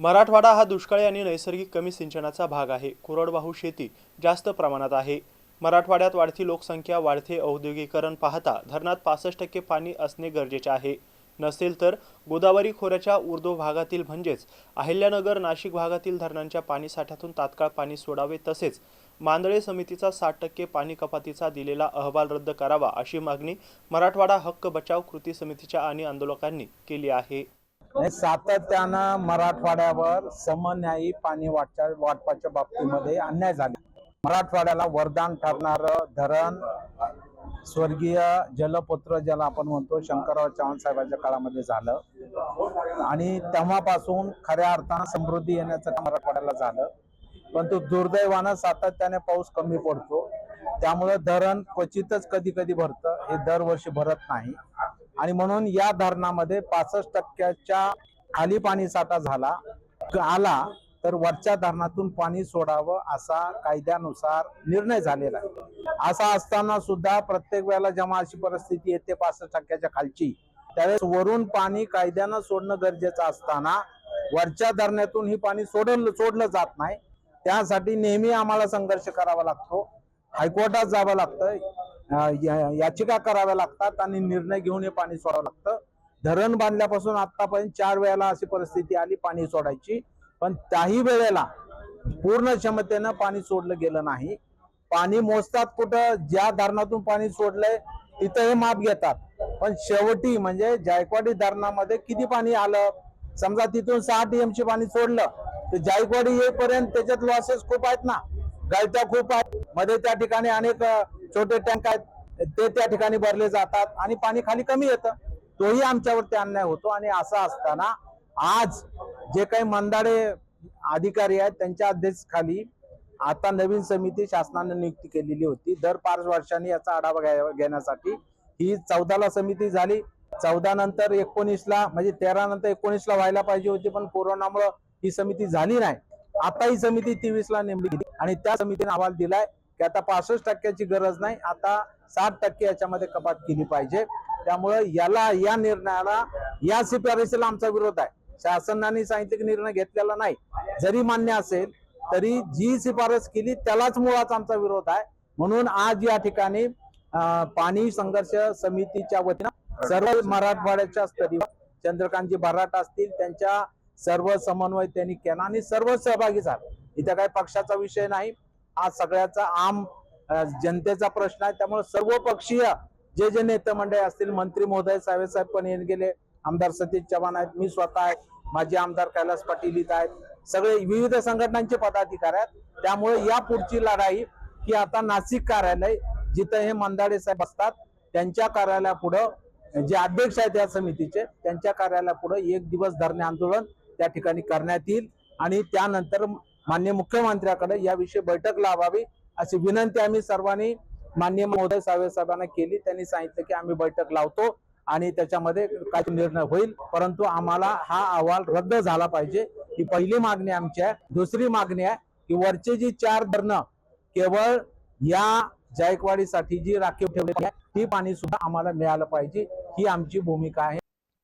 मराठवाडा हा दुष्काळी आणि नैसर्गिक कमी सिंचनाचा भाग आहे. कोरडवाहू शेती जास्त प्रमाणात आहे. मराठवाड्यात वाढती लोकसंख्या वाढते औद्योगिकरण पाहता धरणात पासष्ट टक्के पाणी असणे गरजेचे आहे. नसेल तर गोदावरी खोऱ्याच्या उर्दू भागातील म्हणजेच अहिल्यानगर नाशिक भागातील धरणांच्या पाणीसाठ्यातून तात्काळ पाणी सोडावे तसेच मांदळे समितीचा साठ टक्के पाणी कपातीचा दिलेला अहवाल रद्द करावा अशी मागणी मराठवाडा हक्क बचाव कृती समितीच्या आणि आंदोलकांनी केली आहे. सातत्यानं मराठवाड्यावर समन्यायी पाणी वाटच्या वाटपाच्या बाबतीमध्ये अन्याय झाले. मराठवाड्याला वरदान ठरणार धरण स्वर्गीय जलपुत्र ज्याला आपण म्हणतो शंकरराव चव्हाण साहेबांच्या काळामध्ये झालं. आणि तेव्हापासून खऱ्या अर्थानं समृद्धी येण्याचं काम मराठवाड्याला झालं. परंतु दुर्दैवानं सातत्याने पाऊस कमी पडतो. त्यामुळे धरण क्वचितच कधी कधी भरतं. हे दरवर्षी भरत नाही. आणि म्हणून या धरणामध्ये पासष्ट टक्क्याच्या खाली पाणी साठा झाला. आला तर वरच्या धरणातून पाणी सोडावं असा कायद्यानुसार निर्णय झालेला आहे. असा असताना सुद्धा प्रत्येक वेळेला जेव्हा अशी परिस्थिती येते पासष्ट टक्क्याच्या खालची त्यावेळेस वरून पाणी कायद्यानं सोडणं गरजेचं असताना वरच्या धरणातून ही पाणी सोडलं सोडलं जात नाही. त्यासाठी नेहमी आम्हाला संघर्ष करावा लागतो. हायकोर्टात जावं लागतं याचिका कराव्या लागतात आणि निर्णय घेऊन हे पाणी सोडावं लागतं. धरण बांधल्यापासून आतापर्यंत चार वेळेला अशी परिस्थिती आली पाणी सोडायची. पण त्याही वेळेला पूर्ण क्षमतेनं पाणी सोडलं गेलं नाही. पाणी मोजतात कुठं ज्या धरणातून पाणी सोडलंय तिथं हे माप घेतात. पण शेवटी म्हणजे जायकवाडी धरणामध्ये किती पाणी आलं? समजा तिथून सहा टीएमची पाणी सोडलं तर जायकवाडी येईपर्यंत त्याच्यात लॉसेस खूप आहेत ना. गळत्या खूप आहेत. मध्ये त्या ठिकाणी अनेक छोटे टँक आहेत ते त्या ठिकाणी भरले जातात आणि पाणी खाली कमी येतं. तोही आमच्यावरती अन्याय होतो आणि असं असताना आज जे काही मंदाडे अधिकारी आहेत त्यांच्या अध्यक्षखाली आता नवीन समिती शासनाने नियुक्ती केलेली होती. दर पाच वर्षांनी याचा आढावा घ्या- घेण्यासाठी ही चौदाला समिती झाली. चौदा नंतर एकोणीसला म्हणजे तेरा नंतर एकोणीसला व्हायला पाहिजे होती पण कोरोनामुळे ही समिती झाली नाही. आता ही समिती तेवीसला नेमली आणि त्या समितीने अहवाल दिलाय. की आता पासष्ट टक्क्याची गरज नाही आता साठ टक्के याच्यामध्ये कपात केली पाहिजे. त्यामुळे याला या निर्णयाला या शिफारसीला आमचा विरोध आहे. शासनाने सांगितलं की निर्णय घेतलेला नाही. जरी मान्य असेल तरी जी शिफारस केली त्यालाच मुळात आमचा विरोध आहे. म्हणून आज या ठिकाणी पाणी संघर्ष समितीच्या वतीनं सर्व मराठवाड्याच्या स्तरीवर चंद्रकांतजी भराट असतील त्यांच्या सर्व समन्वय त्यांनी केला आणि सर्व सहभागी झाले. इथं काही पक्षाचा विषय नाही. हा सगळ्याचा आम जनतेचा प्रश्न आहे. त्यामुळे सर्व पक्षीय जे जे नेते मंडळी असतील मंत्री महोदय साहेब पण येऊन गेले. आमदार सतीश चव्हाण आहेत मी स्वतः आहे. माझे आमदार कैलास पाटील इथं आहेत. सगळे विविध संघटनांचे पदाधिकारी आहेत. त्यामुळे या पुढची लढाई की आता नाशिक कार्यालय जिथं हे मंदाडे साहेब असतात त्यांच्या कार्यालयापुढं जे अध्यक्ष आहेत या समितीचे त्यांच्या कार्यालयापुढं एक दिवस धरणे आंदोलन त्या ठिकाणी करण्यात येईल. आणि त्यानंतर मान्य मुख्यमंत्र्याकडे याविषयी बैठक लावावी अशी विनंती आम्ही सर्वांनी मान्य महोदय सावे साहेबांना केली. त्यांनी सांगितलं की आम्ही बैठक लावतो आणि त्याच्यामध्ये काही निर्णय होईल. परंतु आम्हाला हा अहवाल रद्द झाला पाहिजे. ही पहिली मागणी आमची आहे. दुसरी मागणी आहे की वरचे जी चार धरणं केवळ या जायकवाडीसाठी जी राखीव ठेवलेली आहे ती पाणी सुद्धा आम्हाला मिळालं पाहिजे. ही आमची भूमिका आहे.